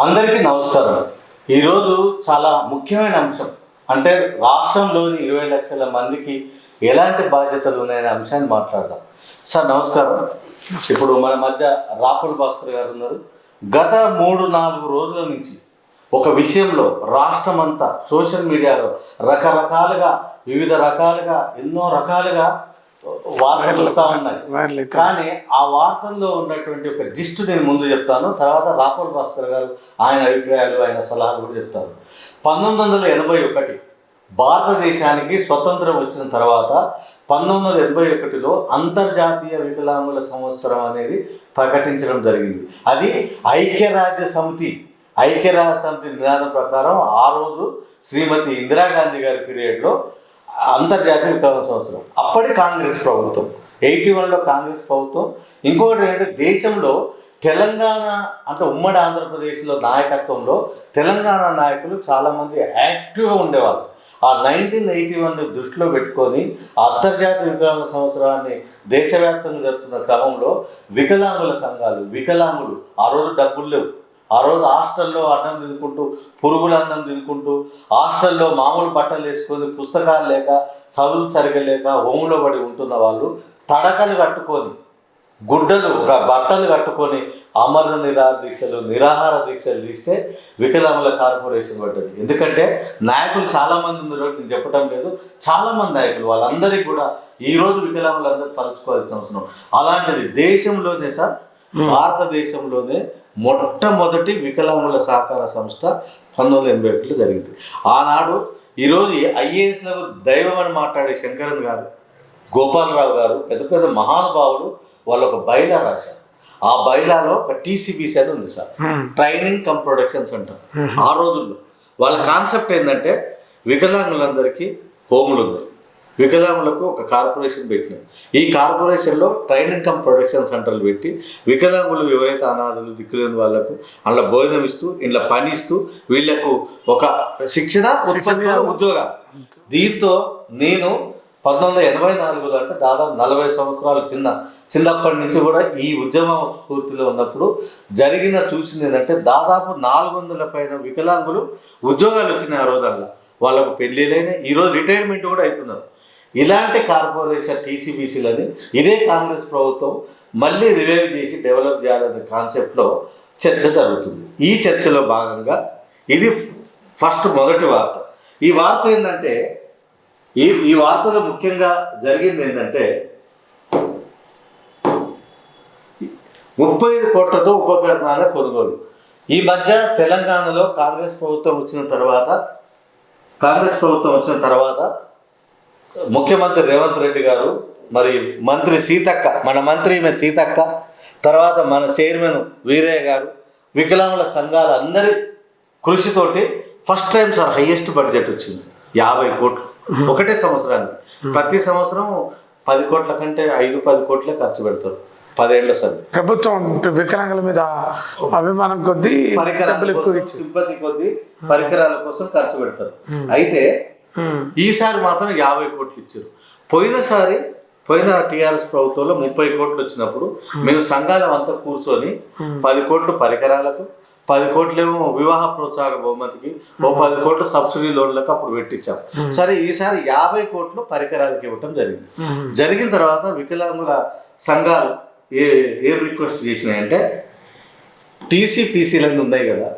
అందరికీ నమస్కారం. ఈరోజు చాలా ముఖ్యమైన అంశం. అంటే రాష్ట్రంలోని ఇరవై లక్షల మందికి ఎలాంటి బాధ్యతలు ఉన్నాయనే అంశాన్ని మాట్లాడదాం. సార్ నమస్కారం. ఇప్పుడు మన మధ్య రాహుల్ భాస్కర్ గారు ఉన్నారు. గత మూడు నాలుగు రోజుల నుంచి ఒక విషయంలో రాష్ట్రం అంతా సోషల్ మీడియాలో రకరకాలుగా వివిధ రకాలుగా ఎన్నో రకాలుగా వార్తలు వస్తూ ఉన్నాయి. కానీ ఆ వార్తల్లో ఉన్నటువంటి ఒక జిస్ట్ నేను ముందు చెప్తాను తర్వాత రాపూర్ భాస్కర్ గారు ఆయన అభిప్రాయాలు ఆయన సలహాలు కూడా చెప్తారు. పంతొమ్మిది వందల ఎనభై ఒకటి భారతదేశానికి స్వతంత్రం వచ్చిన తర్వాత పంతొమ్మిది వందల ఎనభై ఒకటిలో అంతర్జాతీయ వికలాంగుల సంవత్సరం అనేది ప్రకటించడం జరిగింది. అది ఐక్యరాజ్య సమితి ఐక్యరాజ్య సమితి నినాదం ప్రకారం ఆ రోజు శ్రీమతి ఇందిరాగాంధీ గారి పీరియడ్లో అంతర్జాతీయ వికలాంగ సంవత్సరం. అప్పటి కాంగ్రెస్ ప్రభుత్వం. ఎయిటీ వన్లో కాంగ్రెస్ ప్రభుత్వం. ఇంకొకటి ఏంటంటే దేశంలో తెలంగాణ అంటే ఉమ్మడి ఆంధ్రప్రదేశ్లో నాయకత్వంలో తెలంగాణ నాయకులు చాలామంది యాక్టివ్గా ఉండేవాళ్ళు. ఆ నైన్టీన్ ఎయిటీ వన్ దృష్టిలో పెట్టుకొని అంతర్జాతీయ వికలాంగ సంవత్సరాన్ని దేశవ్యాప్తంగా జరుపుతున్న క్రమంలో వికలాంగుల సంఘాలు వికలాంగులు ఆ రోజు డబ్బులు లేవు. ఆ రోజు హాస్టల్లో అన్నం తినుకుంటూ పురుగుల అన్నం తినుకుంటూ హాస్టల్లో మామూలు బట్టలు వేసుకొని పుస్తకాలు లేక చదువులు సరిగలేక హోంలో పడి ఉంటున్న వాళ్ళు తడకలు కట్టుకొని గుడ్డలు బట్టలు కట్టుకొని అమర నిరా దీక్షలు నిరాహార దీక్షలు తీస్తే వికలాంగుల కార్పొరేషన్ పడ్డది. ఎందుకంటే నాయకులు చాలామంది ఉన్నారు నేను చెప్పడం లేదు. చాలామంది నాయకులు వాళ్ళందరికీ కూడా ఈరోజు వికలాములందరూ వికలాంగులందరూ తలుచుకోవాల్సిన అవసరం. అలాంటిది దేశంలోనే సార్ భారతదేశంలోనే మొట్టమొదటి వికలాంగుల సహకార సంస్థ పంతొమ్మిది వందల ఎనభై ఒకటిలో జరిగింది. ఆనాడు ఈరోజు ఐఏఎస్లకు దైవం అని మాట్లాడే శంకరన్ గారు గోపాలరావు గారు పెద్ద పెద్ద మహానుభావులు వాళ్ళు ఒక బైలా రాశారు. ఆ బైలాలో ఒక టీసీబీసీ అని ఉంది sir. Training cum production centre ఆ రోజుల్లో వాళ్ళ కాన్సెప్ట్ ఏంటంటే వికలాంగులందరికీ హోములు ఉన్నాయి వికలాంగులకు ఒక కార్పొరేషన్ పెట్టినాం. ఈ కార్పొరేషన్లో ట్రైనింగ్ కమ్ ప్రొడక్షన్ సెంటర్లు పెట్టి వికలాంగులు ఎవరైతే అనాథులు దిక్కులేని వాళ్ళకు అందులో భోజనం ఇస్తూ ఇంట్లో పని ఇస్తూ వీళ్ళకు ఒక శిక్షణ ఉత్పత్తి ఉద్యోగాలు దీంతో నేను పంతొమ్మిది వందల ఎనభై నాలుగులో అంటే దాదాపు నలభై సంవత్సరాలు చిన్న చిన్నప్పటి నుంచి కూడా ఈ ఉద్యమ స్ఫూర్తిలో ఉన్నప్పుడు జరిగిన చూసింది ఏంటంటే దాదాపు నాలుగు వందల పైన వికలాంగులు ఉద్యోగాలు వచ్చినాయి ఆ రోజుల్లో. వాళ్ళకు పెళ్ళిళ్ళైనా ఈరోజు రిటైర్మెంట్ కూడా అవుతున్నారు. ఇలాంటి కార్పొరేషన్ టీసీబీసీలని ఇదే కాంగ్రెస్ ప్రభుత్వం మళ్ళీ రివైవ్ చేసి డెవలప్ చేయాలనే కాన్సెప్ట్లో చర్చ జరుగుతుంది. ఈ చర్చలో భాగంగా ఇది ఫస్ట్ మొదటి వార్త. ఈ వార్త ఏంటంటే ఈ ఈ వార్తలో ముఖ్యంగా జరిగింది ఏంటంటే ముప్పై ఐదు కోట్లతో ఉపకరణాల కొనుగోలు. ఈ మధ్య తెలంగాణలో కాంగ్రెస్ ప్రభుత్వం వచ్చిన తర్వాత కాంగ్రెస్ ప్రభుత్వం వచ్చిన తర్వాత ముఖ్యమంత్రి రేవంత్ రెడ్డి గారు మరి మంత్రి సీతక్క మన మంత్రి సీతక్క తర్వాత మన చైర్మన్ వీరయ్య గారు వికలాంగుల సంఘాల అందరి కృషితోటి first time sir highest budget వచ్చింది యాభై కోట్లు. ఒకటే సంవత్సరానికి. ప్రతి సంవత్సరం పది కోట్ల కంటే ఐదు పది కోట్లే ఖర్చు పెడతారు పదేళ్ళ సంది. ప్రభుత్వం వికలాంగుల మీద అభిమానం కొద్దీ పరికరాల సింపతి కొద్దీ పరికరాల కోసం ఖర్చు పెడతారు. అయితే ఈసారి మాత్రం యాభై కోట్లు ఇచ్చారు. పోయినసారి పోయిన టీఆర్ఎస్ ప్రభుత్వంలో ముప్పై కోట్లు వచ్చినప్పుడు మేము సంఘాలం అంతా కూర్చొని పది కోట్లు పరికరాలకు పది కోట్లేమో వివాహ ప్రోత్సాహక బహుమతికి ఓ పది కోట్లు సబ్సిడీ లోన్లకు అప్పుడు పెట్టించాం. సరే ఈసారి యాభై కోట్లు పరికరాలకు ఇవ్వటం జరిగింది. జరిగిన తర్వాత వికలాంగుల సంఘాలు ఏ ఏం రిక్వెస్ట్ చేసినాయంటే టీసీపీసీలన్నీ ఉన్నాయి కదా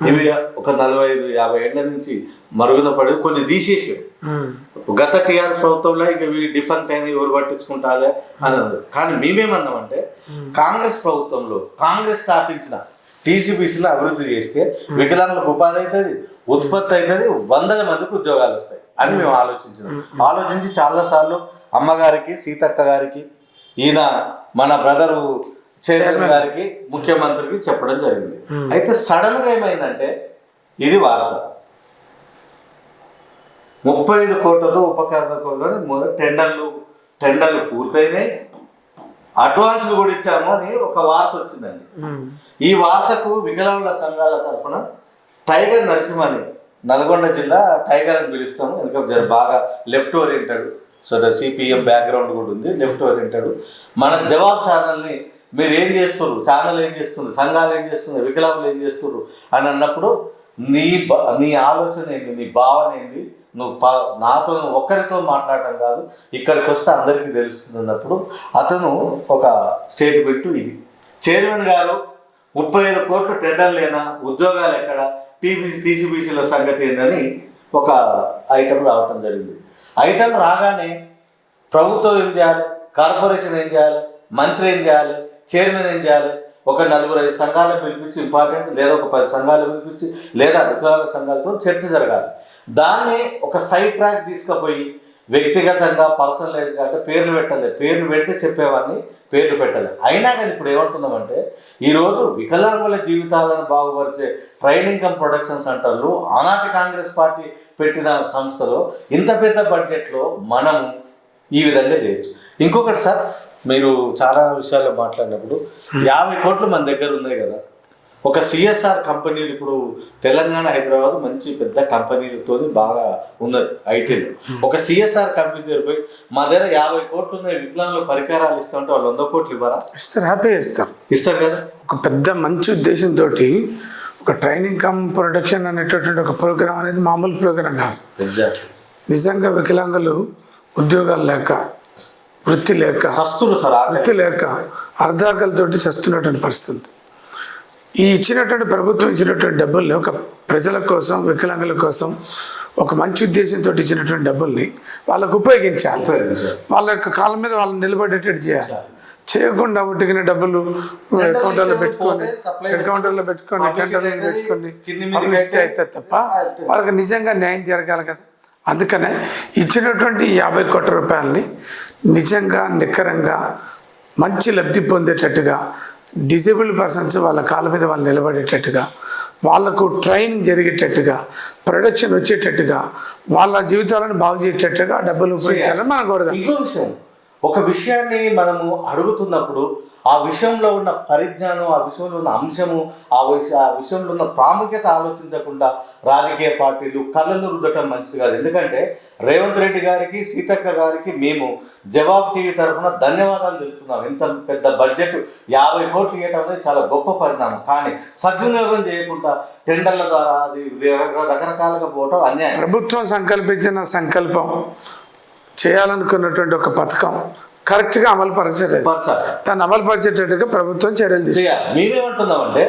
ఇవి ఒక నలభై ఐదు యాభై ఏళ్ళ నుంచి మరుగున పడి కొన్ని తీసేసారు ఉమ్, గత టీఆర్ఎస్ ప్రభుత్వంలో ఇక ఇవి డిఫరెంట్ అయిన ఎవరు పట్టించుకుంటాలే అని అన్నారు. కానీ మేమేమన్నామంటే కాంగ్రెస్ ప్రభుత్వంలో కాంగ్రెస్ స్థాపించిన టీసీబీసీలో అభివృద్ధి చేస్తే వికలాంగులకు ఉపాధి అవుతుంది ఉత్పత్తి అవుతుంది వందల మందికి ఉద్యోగాలు వస్తాయి అని మేము ఆలోచించినాం. ఆలోచించి చాలాసార్లు అమ్మగారికి సీతక్క గారికి ఈయన మన బ్రదరు చైర్మన్ గారికి ముఖ్యమంత్రికి చెప్పడం జరిగింది. అయితే సడన్గా ఏమైందంటే ఇది వార్త ముప్పై ఐదు కోట్లతో ఉపకరణ మొదటి టెండర్లు టెండర్లు పూర్తయినాయి. అడ్వాన్స్లు కూడా ఇచ్చాము అని ఒక వార్త వచ్చిందండి. ఈ వార్తకు వికలాంగుల సంఘాల తరఫున టైగర్ నరసింహని నల్గొండ జిల్లా టైగర్ అని పిలుస్తాము. ఎందుకంటే బాగా left oriented. So the CPM background కూడా ఉంది లెఫ్ట్ ఓరియంటెడ్. మన జవాబ్ ఛానల్ని మీరు ఏం చేస్తున్నారు? ఛానల్ ఏం చేస్తుంది సంఘాలు ఏం చేస్తుంది వికలాంగులు ఏం చేస్తున్నారు? అని అన్నప్పుడు నీ నీ ఆలోచన ఏంది? నీ భావన ఏంది? నువ్వు నాతో ఒక్కరితో మాట్లాడటం కాదు ఇక్కడికి వస్తే అందరికీ తెలుస్తుంది అన్నప్పుడు అతను ఒక స్టేట్మెంట్ ఇది. చైర్మన్ గారు ముప్పై ఐదు కోట్లు టెండర్లేనా ఉద్యోగాలు ఎక్కడ? టీబీసీ టీసీబీసీల సంగతి ఏందని ఒక ఐటమ్ రావటం జరిగింది. ఐటమ్ రాగానే ప్రభుత్వం ఏం చేయాలి? కార్పొరేషన్ ఏం చేయాలి? మంత్రి ఏం చేయాలి? చైర్మన్ ఏం చేయాలి? ఒక నలుగురు ఐదు సంఘాలను పిలిపించి ఇంపార్టెంట్ లేదా ఒక పది సంఘాలు పిలిపించి లేదా వికలాంగ సంఘాలతో చర్చ జరగాలి. దాన్ని ఒక సైడ్ ట్రాక్ తీసుకుపోయి వ్యక్తిగతంగా పర్సనలైజ్గా అంటే పేర్లు పెట్టలేదు. పేర్లు పెడితే చెప్పేవాడిని పేర్లు పెట్టలేదు. అయినా కానీ ఇప్పుడు ఏమంటున్నామంటే ఈరోజు వికలాంగుల జీవితాలను బాగుపరిచే ట్రైనింగ్ కమ్ ప్రొడక్షన్ సెంటర్లు ఆనాటి కాంగ్రెస్ పార్టీ పెట్టిన సంస్థలో ఇంత పెద్ద బడ్జెట్లో మనం ఈ విధంగా చేయొచ్చు. ఇంకొకటి సార్ మీరు చాలా విషయాల్లో మాట్లాడినప్పుడు యాభై కోట్లు మన దగ్గర ఉన్నాయి కదా. ఒక సిఎస్ఆర్ కంపెనీలు ఇప్పుడు తెలంగాణ హైదరాబాద్ మంచి పెద్ద కంపెనీలతో బాగా ఉన్నది ఐటీలో ఒక సిఎస్ఆర్ కంపెనీ దగ్గర పోయి మా దగ్గర యాభై కోట్లు ఉన్నాయి వికలాంగుల పరికరాలు ఇస్తామంటే వాళ్ళు వంద కోట్లు ఇవ్వరా? ఇస్తారు హ్యాపీగా ఇస్తారు. ఇస్తారు కదా. ఒక పెద్ద మంచి ఉద్దేశంతో ఒక ట్రైనింగ్ కమ్ ప్రొడక్షన్ అనేటటువంటి ఒక ప్రోగ్రామ్ అనేది మామూలు ప్రోగ్రామ్ కాదు. నిజంగా వికలాంగులు ఉద్యోగాలు లేక వృత్తి లేక సస్తులు సార్ ఆకలి. వృత్తి లేక అర్ధాకలతోటి చస్తున్నటువంటి పరిస్థితి. ఈ ఇచ్చినటువంటి ప్రభుత్వం ఇచ్చినటువంటి డబ్బుల్ని ఒక ప్రజల కోసం వికలాంగుల కోసం ఒక మంచి ఉద్దేశంతో ఇచ్చినటువంటి డబ్బుల్ని వాళ్ళకు ఉపయోగించాలి. వాళ్ళ యొక్క కాలం మీద వాళ్ళని నిలబడేటట్టు చేయాలి. చేయకుండా ఉట్టిగిన డబ్బులు అకౌంట్లో పెట్టుకొని అకౌంట్లో పెట్టుకొని అనేది పెట్టుకొని పబ్లిసిటీ అయితే తప్ప వాళ్ళకి నిజంగా న్యాయం జరగాలి కదా. అందుకనే ఇచ్చినటువంటి యాభై కోట్ల రూపాయలని నిజంగా నిక్కరంగా మంచి లబ్ధి పొందేటట్టుగా డిజేబుల్ పర్సన్స్ వాళ్ళ కాళ్ళ మీద వాళ్ళు నిలబడేటట్టుగా వాళ్ళకు ట్రైనింగ్ జరిగేటట్టుగా ప్రొడక్షన్ వచ్చేటట్టుగా వాళ్ళ జీవితాలను బాగు చేసేటట్టుగా డబ్బులు ఉపయోగించాలని మనం కోరదాం. ఒక విషయాన్ని మనము అడుగుతున్నప్పుడు ఆ విషయంలో ఉన్న పరిజ్ఞానం ఆ విషయంలో ఉన్న అంశము ఆ విష ఆ విషయంలో ఉన్న ప్రాముఖ్యత ఆలోచించకుండా రాజకీయ పార్టీలు కళ్ళలు రుద్దటం మంచిది కాదు. ఎందుకంటే రేవంత్ రెడ్డి గారికి సీతక్క గారికి మేము జవాబు టీవీ తరఫున ధన్యవాదాలు తెలుపుతున్నాం. ఇంత పెద్ద బడ్జెట్ యాభై కోట్లు ఇవ్వటం అనేది చాలా గొప్ప పరిణామం. కానీ సద్వినియోగం చేయకుండా టెండర్ల ద్వారా అది రకరకాలుగా పోవటం అన్యాయం. ప్రభుత్వం సంకల్పించిన సంకల్పం చేయాలనుకున్నటువంటి ఒక పథకం కరెక్ట్గా అమలు పరచలేదు పరచాలి. దాన్ని అమలు పరిచేటట్టుగా ప్రభుత్వం చర్యలు తీసుకుంది మేమేమంటున్నామంటే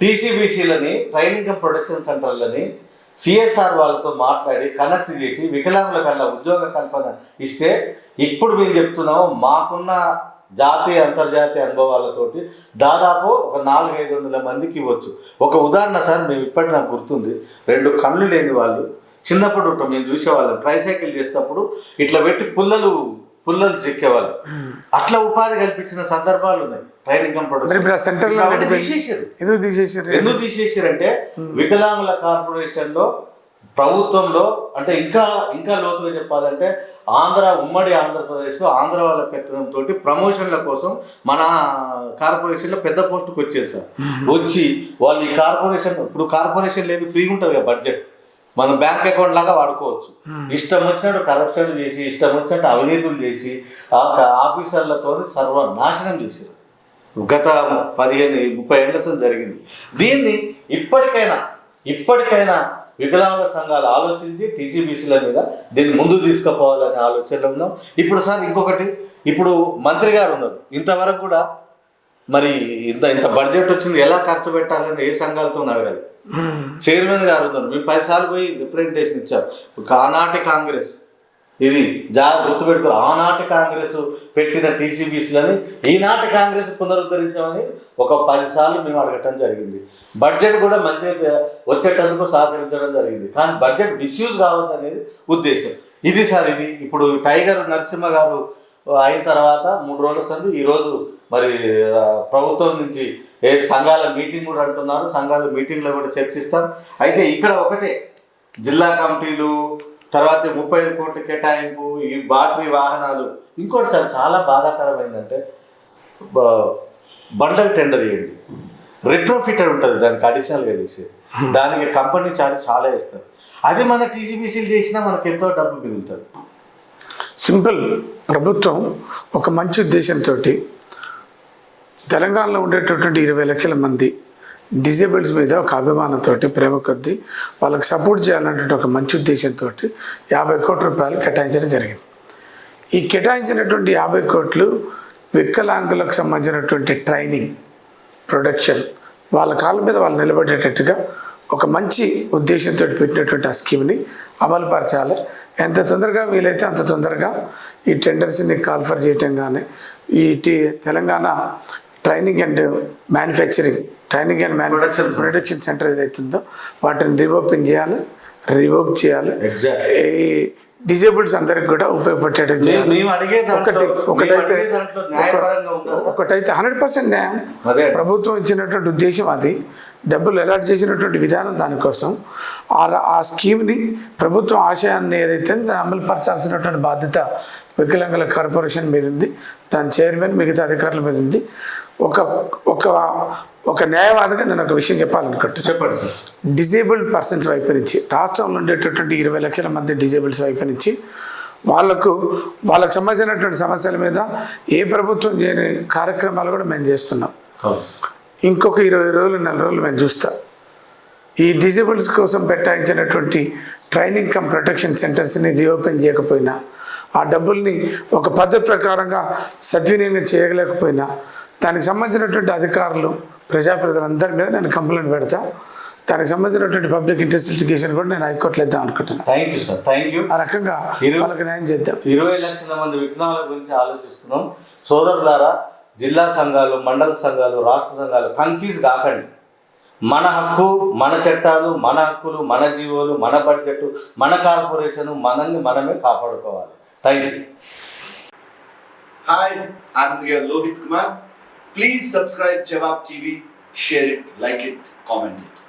టీసీబీసీలని ట్రైనింగ్ ప్రొడక్షన్ సెంటర్లని సిఎస్ఆర్ వాళ్ళతో మాట్లాడి కనెక్ట్ చేసి వికలాంగుల కల్లా ఉద్యోగ కల్పన ఇస్తే ఇప్పుడు మేము చెప్తున్నాము మాకున్న జాతీయ అంతర్జాతీయ అనుభవాలతోటి దాదాపు ఒక నాలుగు ఐదు వందల మందికి ఇవ్వచ్చు. ఒక ఉదాహరణ సార్ మేము ఇప్పటి నాకు గుర్తుంది. రెండు కళ్ళు లేని వాళ్ళు చిన్నప్పుడు మేము చూసేవాళ్ళం. ట్రైసైకిల్ చేసినప్పుడు ఇట్లా పెట్టి పుల్లలు పుల్లలు చెక్కేవాళ్ళు. అట్లా ఉపాధి కల్పించిన సందర్భాలు ఉన్నాయి. ట్రైనింగ్ ప్రొడక్షన్ తీసేసారు. ఎందుకు తీసేసారు? ఎందుకు తీసేసారంటే వికలాంగుల కార్పొరేషన్లో ప్రభుత్వంలో అంటే ఇంకా ఇంకా లోతుగా చెప్పాలంటే ఆంధ్ర ఉమ్మడి ఆంధ్రప్రదేశ్లో ఆంధ్ర వాళ్ళ పెత్తనంతో ప్రమోషన్ల కోసం మన కార్పొరేషన్లో పెద్ద పోస్టుకు వచ్చేది సార్ వచ్చి వాళ్ళు ఈ కార్పొరేషన్ ఇప్పుడు కార్పొరేషన్ లేదు ఫ్రీ ఉంటుంది కదా బడ్జెట్. మనం బ్యాంక్ అకౌంట్ లాగా వాడుకోవచ్చు. ఇష్టం వచ్చినట్టు కరప్షన్ చేసి ఇష్టం వచ్చినట్టు అవినీతులు చేసి ఆ ఆఫీసర్లతో సర్వనాశనం చేశారు. గత పదిహేను ముప్పై ఏళ్ళ జరిగింది. దీన్ని ఇప్పటికైనా ఇప్పటికైనా వికలాంగ సంఘాలు ఆలోచించి టీసీబీసీల మీద దీన్ని ముందు తీసుకుపోవాలనే ఆలోచనలో ఉన్నాం. ఇప్పుడు సార్ ఇంకొకటి ఇప్పుడు మంత్రి గారు ఉన్నారు. ఇంతవరకు కూడా మరి ఇంత ఇంత బడ్జెట్ వచ్చింది ఎలా ఖర్చు పెట్టాలని ఏ సంఘాలతో అడగాలి? చైర్మన్ గారు ఉన్నారు. మేము పదిసార్లు పోయి రిప్రజెంటేషన్ ఇచ్చాం ఒక ఆనాటి కాంగ్రెస్ ఇది జాగ్రత్త గుర్తుపెట్టుకో ఆనాటి కాంగ్రెస్ పెట్టిన టీసీబీసీలని ఈనాటి కాంగ్రెస్ పునరుద్ధరించామని ఒక పది సార్లు మేము అడగటం జరిగింది. బడ్జెట్ కూడా మంచిగా వచ్చేటందుకు సహకరించడం జరిగింది. కానీ బడ్జెట్ మిస్యూజ్ కావద్దు అనేది ఉద్దేశం. ఇది సార్ ఇది. ఇప్పుడు టైగర్ నరసింహ గారు అయిన తర్వాత మూడు రోజుల సంది ఈరోజు మరి ప్రభుత్వం నుంచి ఏ సంఘాల మీటింగ్ కూడా అంటున్నారు. సంఘాల మీటింగ్లో కూడా చర్చిస్తాం. అయితే ఇక్కడ ఒకటే జిల్లా కమిటీలు తర్వాత ముప్పై ఐదు కోట్ల కేటాయింపు ఈ బ్యాటరీ వాహనాలు. ఇంకోటి సార్ చాలా బాధాకరమైందంటే బండల్ టెండర్ చేయండి రెట్రోఫిటర్ ఉంటుంది దానికి అడిషనల్గా చేసి దానికి కంపెనీ చార్జ్ చాలా ఇస్తారు అది మన టీజీబీసీలు చేసినా మనకి ఎంతో డబ్బు మిగులుతుంది. సింపుల్ ప్రభుత్వం ఒక మంచి ఉద్దేశంతో తెలంగాణలో ఉండేటటువంటి ఇరవై లక్షల మంది డిజేబుల్స్ మీద ఒక అభిమానంతో ప్రేమ కొద్దీ వాళ్ళకి సపోర్ట్ చేయాలన్నటువంటి ఒక మంచి ఉద్దేశంతో యాభై కోట్ల రూపాయలు కేటాయించడం జరిగింది. ఈ కేటాయించినటువంటి యాభై కోట్లు వికలాంగులకు సంబంధించినటువంటి ట్రైనింగ్ ప్రొడక్షన్ వాళ్ళ కాళ్ళ మీద వాళ్ళు నిలబడేటట్టుగా ఒక మంచి ఉద్దేశంతో పెట్టినటువంటి ఆ స్కీమ్ని అమలుపరచాలి. ఎంత తొందరగా వీలైతే అంత తొందరగా ఈ టెండర్స్ని కాల్ఫర్ చేయటం కానీ ఈ Telangana training and manufacturing training and manufacturing. Production centre ఏదైతుందో వాటిని రీఓపెన్ చేయాలి రివోక్ చేయాలి. ఈ డిజేబుల్స్ అందరికి కూడా ఉపయోగపడేటట్టు ఒకటి మేము ఒకటైతే? ఒకటైతే హండ్రెడ్ పర్సెంట్ న్యాయం. ప్రభుత్వం ఇచ్చినటువంటి ఉద్దేశం అది డబ్బులు అలాట్ చేసినటువంటి విధానం దానికోసం. ఆ ఆ స్కీమ్ని ప్రభుత్వం ఆశయాన్ని ఏదైతే దాన్ని అమలు పరచాల్సినటువంటి బాధ్యత వికలాంగుల కార్పొరేషన్ మీద ఉంది దాని చైర్మన్ మిగతా అధికారుల మీద ఉంది ఒక ఒక ఒక న్యాయవాదిగా నేను ఒక విషయం చెప్పాలనుకుంటున్నాను చెప్పండి డిజేబుల్డ్ పర్సన్స్ వైపు నుంచి రాష్ట్రంలో ఉండేటటువంటి ఇరవై లక్షల మంది డిజేబుల్స్ వైపు నుంచి వాళ్ళకు వాళ్ళకు సంబంధించినటువంటి సమస్యల మీద ఏ ప్రభుత్వం చేయని కార్యక్రమాలు కూడా మేము చేస్తున్నాం. ఇంకొక ఇరవై రోజులు నెల రోజులు మేము చూస్తాం. ఈ డిజేబుల్స్ కోసం పెట్టాయించినటువంటి ట్రైనింగ్ కమ్ ప్రొటెక్షన్ సెంటర్స్ని రీఓపెన్ చేయకపోయినా ఆ డబ్బుల్ని ఒక పద్ధతి ప్రకారంగా సద్వినియోగం చేయలేకపోయినా దానికి సంబంధించినటువంటి అధికారులు ప్రజాప్రతినిధులందరి మీద నేను కంప్లైంట్ పెడతా. దానికి సంబంధించినటువంటి పబ్లిక్ ఇంట్రెస్ట్ లిటిగేషన్ కూడా నేను హైకోర్టులో ఇద్దాం అనుకుంటున్నాను thank you sir thank you ఆ రకంగా వాళ్ళకి న్యాయం చేద్దాం. ఇరవై లక్షల మంది విఘ్నాల గురించి ఆలోచిస్తున్నాం. సోదరులారా జిల్లా సంఘాలు మండల సంఘాలు రాష్ట్ర సంఘాలు కన్ఫ్యూజ్ కాకండి. మన హక్కు మన చట్టాలు మన హక్కులు మన జీవోలు మన బడ్జెట్ మన కార్పొరేషన్ మనల్ని మనమే కాపాడుకోవాలి. Thank you hi I'm Lohith Kumar please subscribe Jawab TV share it like it comment it.